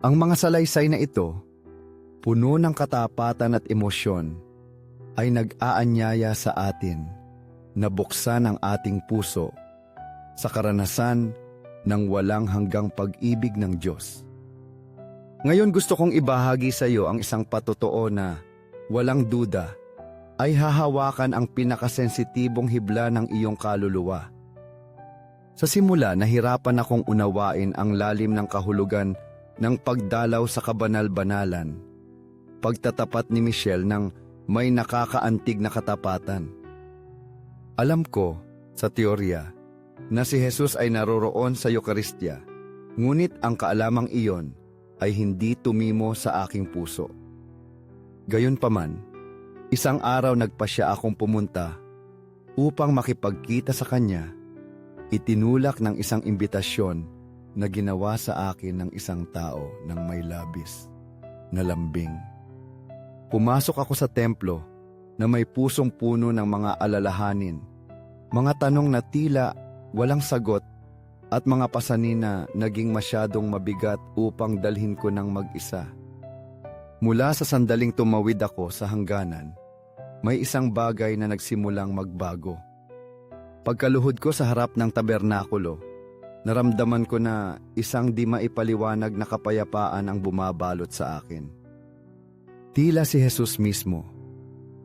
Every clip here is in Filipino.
Ang mga salaysay na ito, puno ng katapatan at emosyon, ay nag-aanyaya sa atin na buksan ang ating puso sa karanasan ng walang hanggang pag-ibig ng Diyos. Ngayon gusto kong ibahagi sa iyo ang isang patotoo na walang duda ay hahawakan ang pinakasensitibong hibla ng iyong kaluluwa. Sa simula, nahirapan akong unawain ang lalim ng kahulugan ng pagdalaw sa kabanal-banalan. Pagtatapat ni Michelle ng may nakakaantig na katapatan. Alam ko, sa teorya, na si Jesus ay naroroon sa Eukaristya, ngunit ang kaalamang iyon ay hindi tumimo sa aking puso. Gayunpaman, isang araw nagpasya akong pumunta upang makipagkita sa kanya. Itinulak ng isang imbitasyon na ginawa sa akin ng isang tao ng may labis na lambing. Pumasok ako sa templo na may pusong puno ng mga alalahanin, mga tanong na tila walang sagot at mga pasanin na naging masyadong mabigat upang dalhin ko ng mag-isa. Mula sa sandaling tumawid ako sa hangganan, may isang bagay na nagsimulang magbago. Pagkaluhod ko sa harap ng tabernakulo, naramdaman ko na isang di maipaliwanag na kapayapaan ang bumabalot sa akin. Tila si Jesus mismo,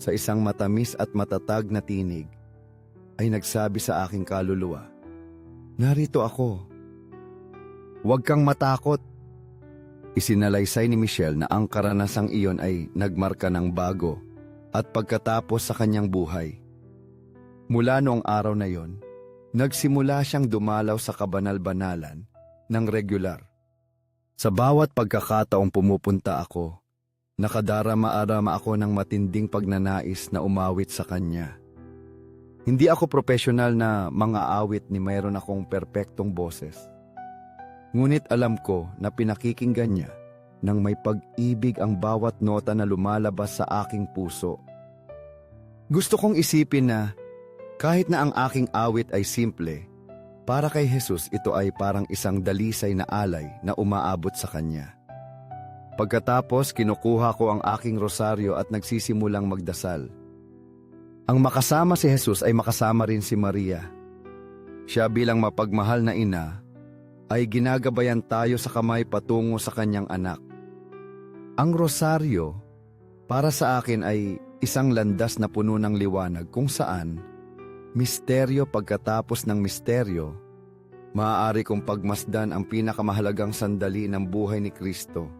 sa isang matamis at matatag na tinig, ay nagsabi sa aking kaluluwa, Narito ako. Huwag kang matakot. Isinalaysay ni Michelle na ang karanasang iyon ay nagmarka ng bago at pagkatapos sa kanyang buhay. Mula noong araw na yon, nagsimula siyang dumalaw sa kabanal-banalan ng regular. Sa bawat pagkakataong pumupunta ako, nakadarama-arama ako ng matinding pagnanais na umawit sa kanya. Hindi ako profesional na mga awit ni mayroon akong perpektong boses. Ngunit alam ko na pinakikinggan niya nang may pag-ibig ang bawat nota na lumalabas sa aking puso. Gusto kong isipin na kahit na ang aking awit ay simple, para kay Jesus ito ay parang isang dalisay na alay na umaabot sa kanya. Pagkatapos kinukuha ko ang aking rosaryo at nagsisimulang magdasal. Ang makasama si Jesus ay makasama rin si Maria. Siya bilang mapagmahal na ina ay ginagabayan tayo sa kamay patungo sa kanyang anak. Ang rosaryo para sa akin ay isang landas na puno ng liwanag kung saan misteryo pagkatapos ng misteryo maaari kong pagmasdan ang pinakamahalagang sandali ng buhay ni Kristo.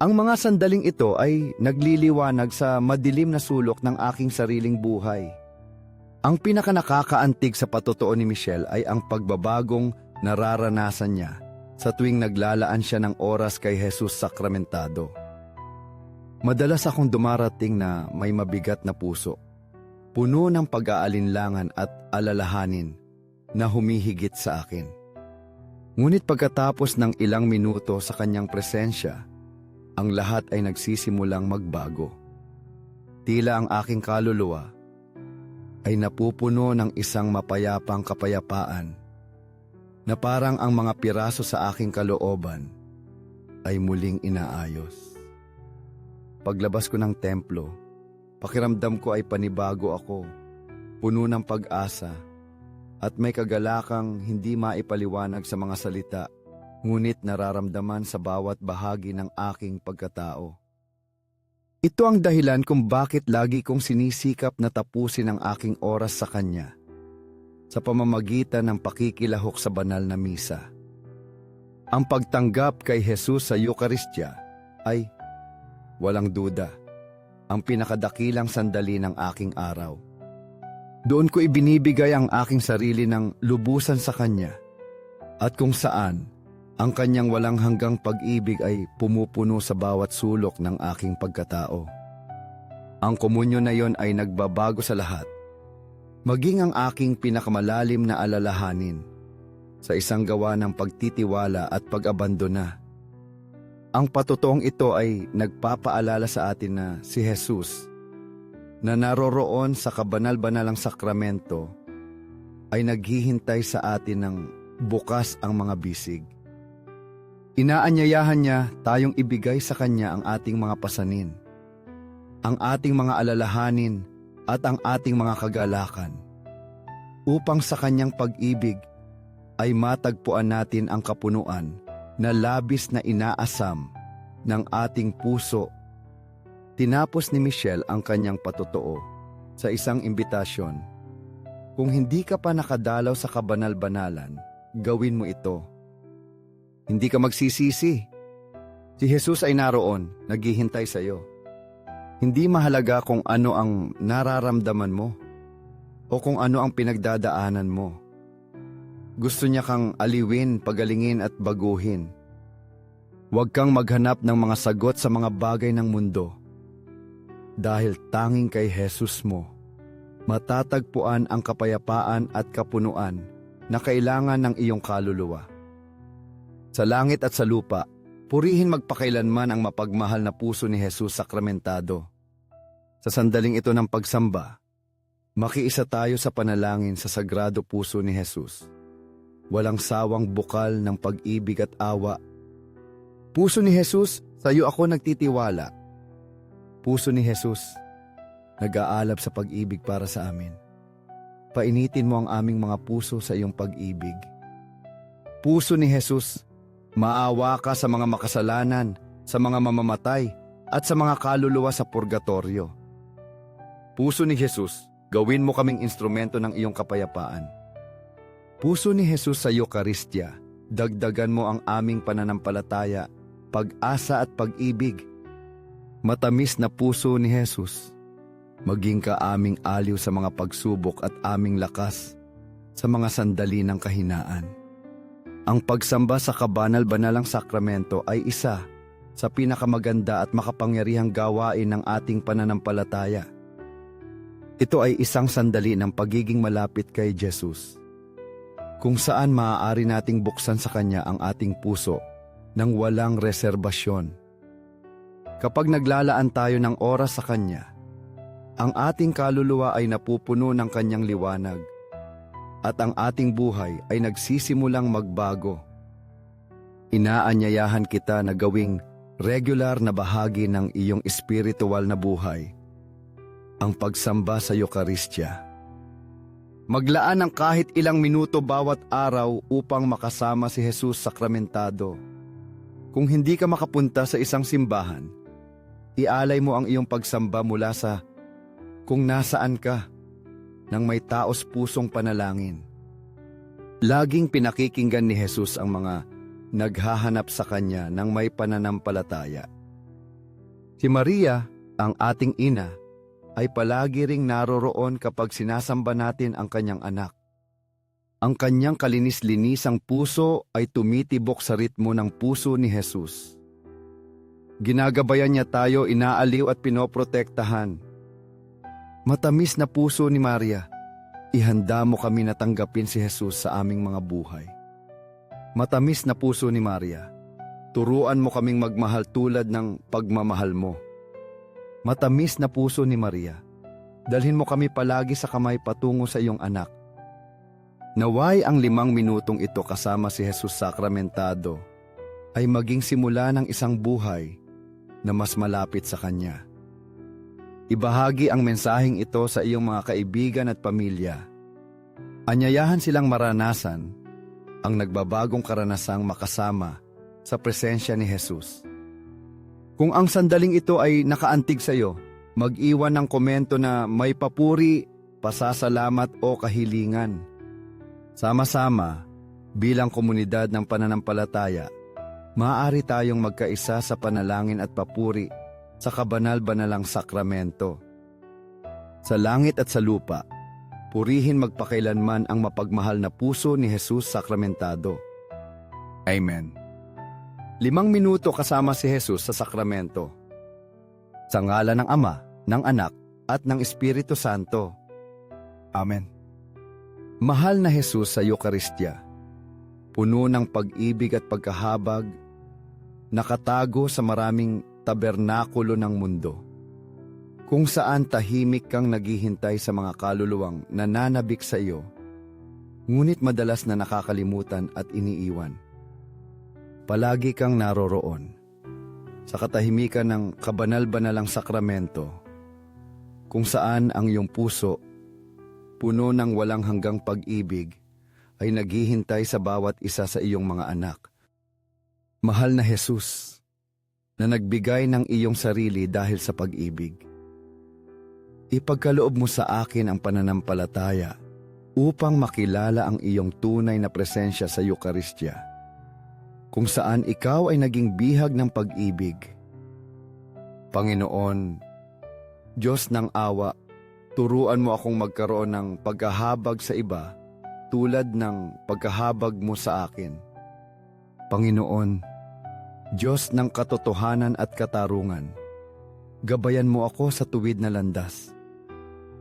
Ang mga sandaling ito ay nagliliwanag sa madilim na sulok ng aking sariling buhay. Ang pinakanakakaantig sa patotoo ni Michelle ay ang pagbabagong nararanasan niya sa tuwing naglalaan siya ng oras kay Jesus sakramentado. Madalas akong dumarating na may mabigat na puso, puno ng pag-aalinlangan at alalahanin na humihigit sa akin. Ngunit pagkatapos ng ilang minuto sa kanyang presensya, ang lahat ay nagsisimulang magbago. Tila ang aking kaluluwa ay napupuno ng isang mapayapang kapayapaan na parang ang mga piraso sa aking kalooban ay muling inaayos. Paglabas ko ng templo, pakiramdam ko ay panibago ako, puno ng pag-asa, at may kagalakang hindi maipaliwanag sa mga salita ngunit nararamdaman sa bawat bahagi ng aking pagkatao. Ito ang dahilan kung bakit lagi kong sinisikap na tapusin ang aking oras sa Kanya sa pamamagitan ng pakikilahok sa banal na misa. Ang pagtanggap kay Jesus sa Eukaristya ay, walang duda, ang pinakadakilang sandali ng aking araw. Doon ko ibinibigay ang aking sarili ng lubusan sa Kanya at kung saan ang kanyang walang hanggang pag-ibig ay pumupuno sa bawat sulok ng aking pagkatao. Ang komunyo na yon ay nagbabago sa lahat. Maging ang aking pinakamalalim na alalahanin sa isang gawa ng pagtitiwala at pag-abandona. Ang patotoong ito ay nagpapaalala sa atin na si Jesus na naroroon sa kabanal-banalang sakramento ay naghihintay sa atin ng bukas ang mga bisig. Inaanyayahan niya tayong ibigay sa Kanya ang ating mga pasanin, ang ating mga alalahanin at ang ating mga kagalakan, upang sa Kanyang pag-ibig ay matagpuan natin ang kapunuan na labis na inaasam ng ating puso. Tinapos ni Michelle ang kanyang patotoo sa isang imbitasyon. Kung hindi ka pa nakadalaw sa kabanal-banalan, gawin mo ito. Hindi ka magsisisi. Si Jesus ay naroon, naghihintay sa iyo. Hindi mahalaga kung ano ang nararamdaman mo o kung ano ang pinagdadaanan mo. Gusto niya kang aliwin, pagalingin at baguhin. Huwag kang maghanap ng mga sagot sa mga bagay ng mundo. Dahil tanging kay Jesus mo, matatagpuan ang kapayapaan at kapunuan na kailangan ng iyong kaluluwa. Sa langit at sa lupa, purihin magpakailanman ang mapagmahal na puso ni Jesus sakramentado. Sa sandaling ito ng pagsamba, makiisa tayo sa panalangin sa sagrado puso ni Jesus. Walang sawang bukal ng pag-ibig at awa. Puso ni Jesus, sa iyo ako nagtitiwala. Puso ni Jesus, nag-aalab sa pag-ibig para sa amin. Painitin mo ang aming mga puso sa iyong pag-ibig. Puso ni Jesus, maawa ka sa mga makasalanan, sa mga mamamatay, at sa mga kaluluwa sa purgatorio. Puso ni Jesus, gawin mo kaming instrumento ng iyong kapayapaan. Puso ni Jesus sa Eucharistia, dagdagan mo ang aming pananampalataya, pag-asa at pag-ibig. Matamis na puso ni Jesus, maging ka aming aliw sa mga pagsubok at aming lakas sa mga sandali ng kahinaan. Ang pagsamba sa kabanal-banalang sakramento ay isa sa pinakamaganda at makapangyarihang gawain ng ating pananampalataya. Ito ay isang sandali ng pagiging malapit kay Jesus kung saan maaari nating buksan sa Kanya ang ating puso ng walang reserbasyon. Kapag naglalaan tayo ng oras sa Kanya, ang ating kaluluwa ay napupuno ng Kanyang liwanag at ang ating buhay ay nagsisimulang magbago. Inaanyayahan kita na gawing regular na bahagi ng iyong espiritual na buhay, ang pagsamba sa Eucharistia. Maglaan ng kahit ilang minuto bawat araw upang makasama si Jesus sakramentado. Kung hindi ka makapunta sa isang simbahan, ialay mo ang iyong pagsamba mula sa kung nasaan ka nang may taos pusong panalangin. Laging pinakikinggan ni Jesus ang mga naghahanap sa Kanya ng may pananampalataya. Si Maria, ang ating ina, ay palagi ring naroroon kapag sinasamba natin ang kanyang anak. Ang kanyang kalinis-linisang puso ay tumitibok sa ritmo ng puso ni Jesus. Ginagabayan niya tayo, inaaliw at pinoprotektahan. Matamis na puso ni Maria, ihanda mo kami na tanggapin si Jesus sa aming mga buhay. Matamis na puso ni Maria, turuan mo kaming magmahal tulad ng pagmamahal mo. Matamis na puso ni Maria, dalhin mo kami palagi sa kamay patungo sa iyong anak. Naway ang limang minutong ito kasama si Jesus sakramentado ay maging simula ng isang buhay na mas malapit sa Kanya. Ibahagi ang mensaheng ito sa iyong mga kaibigan at pamilya. Anyayahan silang maranasan ang nagbabagong karanasang makasama sa presensya ni Jesus. Kung ang sandaling ito ay nakaantig sa iyo, mag-iwan ng komento na may papuri, pasasalamat o kahilingan. Sama-sama, bilang komunidad ng pananampalataya, maaari tayong magkaisa sa panalangin at papuri sa kabanal-banalang sakramento. Sa langit at sa lupa, purihin magpakailanman ang mapagmahal na puso ni Jesus sakramentado. Amen. Limang minuto kasama si Jesus sa sakramento. Sa ngala ng Ama, ng Anak, at ng Espiritu Santo. Amen. Mahal na Jesus sa Eucharistia, puno ng pag-ibig at pagkahabag, nakatago sa maraming tabernakulo ng mundo, kung saan tahimik kang naghihintay sa mga kaluluwang nananabik sa iyo, ngunit madalas na nakakalimutan at iniiwan. Palagi kang naroroon. Sa katahimikan ng kabanal-banalang sakramento, kung saan ang iyong puso, puno ng walang hanggang pag-ibig, ay naghihintay sa bawat isa sa iyong mga anak. Mahal na Jesus, na nagbigay ng iyong sarili dahil sa pag-ibig. Ipagkaloob mo sa akin ang pananampalataya upang makilala ang iyong tunay na presensya sa Eukaristya, kung saan ikaw ay naging bihag ng pag-ibig. Panginoon, Diyos ng awa, turuan mo akong magkaroon ng pagkahabag sa iba tulad ng pagkahabag mo sa akin. Panginoon, Diyos ng katotohanan at katarungan, gabayan mo ako sa tuwid na landas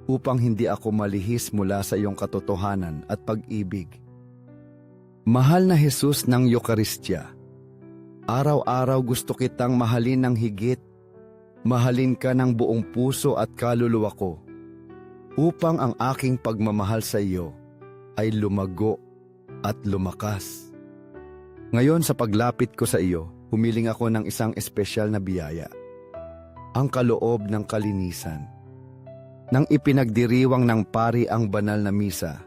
upang hindi ako malihis mula sa iyong katotohanan at pag-ibig. Mahal na Jesus ng Eukaristya, araw-araw gusto kitang mahalin ng higit, mahalin ka ng buong puso at kaluluwa ko, upang ang aking pagmamahal sa iyo ay lumago at lumakas. Ngayon sa paglapit ko sa iyo, humiling ako ng isang espesyal na biyaya, ang kaloob ng kalinisan nang ipinagdiriwang ng pari ang banal na misa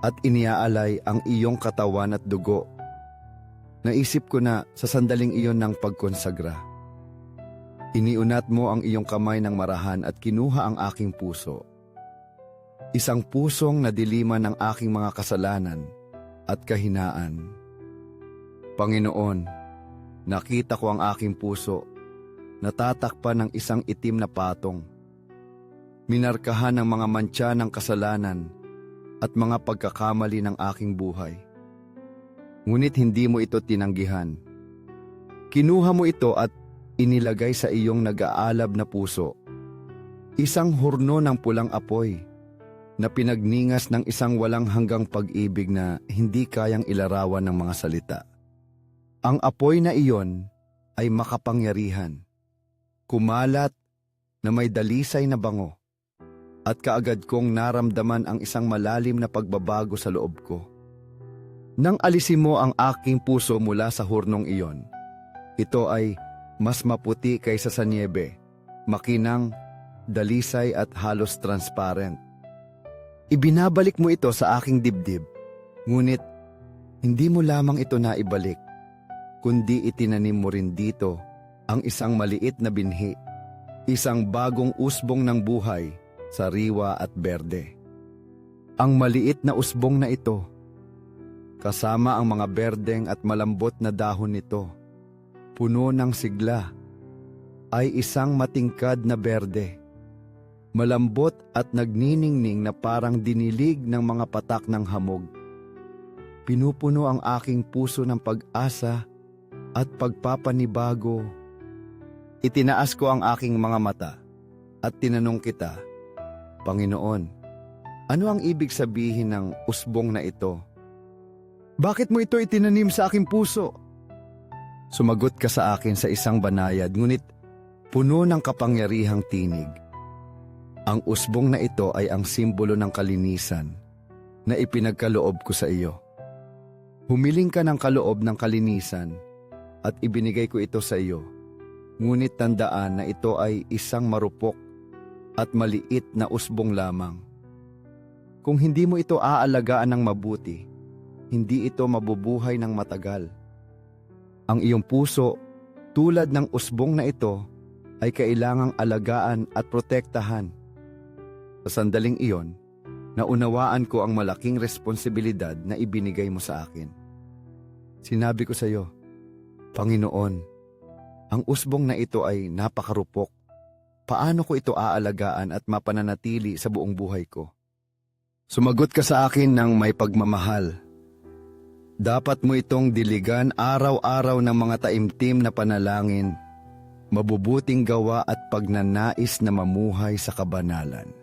at iniaalay ang iyong katawan at dugo. Naisip ko na sa sandaling iyon ng pagkonsagra. Iniunat mo ang iyong kamay ng marahan at kinuha ang aking puso. Isang pusong nadiliman ng aking mga kasalanan at kahinaan. Panginoon, nakita ko ang aking puso, natatakpan ng isang itim na patong minarkahan ng mga mantsa ng kasalanan at mga pagkakamali ng aking buhay. Ngunit hindi mo ito tinanggihan. Kinuha mo ito at inilagay sa iyong nag-aalab na puso. Isang hurno ng pulang apoy na pinagningas ng isang walang hanggang pag-ibig na hindi kayang ilarawan ng mga salita. Ang apoy na iyon ay makapangyarihan, kumalat na may dalisay na bango at kaagad kong naramdaman ang isang malalim na pagbabago sa loob ko. Nang alisin mo ang aking puso mula sa hurnong iyon, ito ay mas maputi kaysa sa niebe, makinang, dalisay at halos transparent. Ibinabalik mo ito sa aking dibdib, ngunit hindi mo lamang ito naibalik, kundi itinanim mo rin dito ang isang maliit na binhi, isang bagong usbong ng buhay sariwa at berde. Ang maliit na usbong na ito, kasama ang mga berdeng at malambot na dahon nito, puno ng sigla, ay isang matingkad na berde. Malambot at nagniningning na parang dinilig ng mga patak ng hamog. Pinupuno ang aking puso ng pag-asa at pagpapanibago. Itinaas ko ang aking mga mata at tinanong kita, Panginoon, ano ang ibig sabihin ng usbong na ito? Bakit mo ito itinanim sa aking puso? Sumagot ka sa akin sa isang banayad, ngunit puno ng kapangyarihang tinig. Ang usbong na ito ay ang simbolo ng kalinisan na ipinagkaloob ko sa iyo. Humiling ka ng kaloob ng kalinisan at ibinigay ko ito sa iyo. Ngunit tandaan na ito ay isang marupok at maliit na usbong lamang. Kung hindi mo ito aalagaan ng mabuti, hindi ito mabubuhay ng matagal. Ang iyong puso, tulad ng usbong na ito, ay kailangang alagaan at protektahan. Sa sandaling iyon, naunawaan ko ang malaking responsibilidad na ibinigay mo sa akin. Sinabi ko sa iyo, Panginoon, ang usbong na ito ay napakarupok paano ko ito aalagaan at mapananatili sa buong buhay ko? Sumagot ka sa akin ng may pagmamahal. Dapat mo itong diligan araw-araw ng mga taimtim na panalangin, mabubuting gawa at pagnanais na mamuhay sa kabanalan.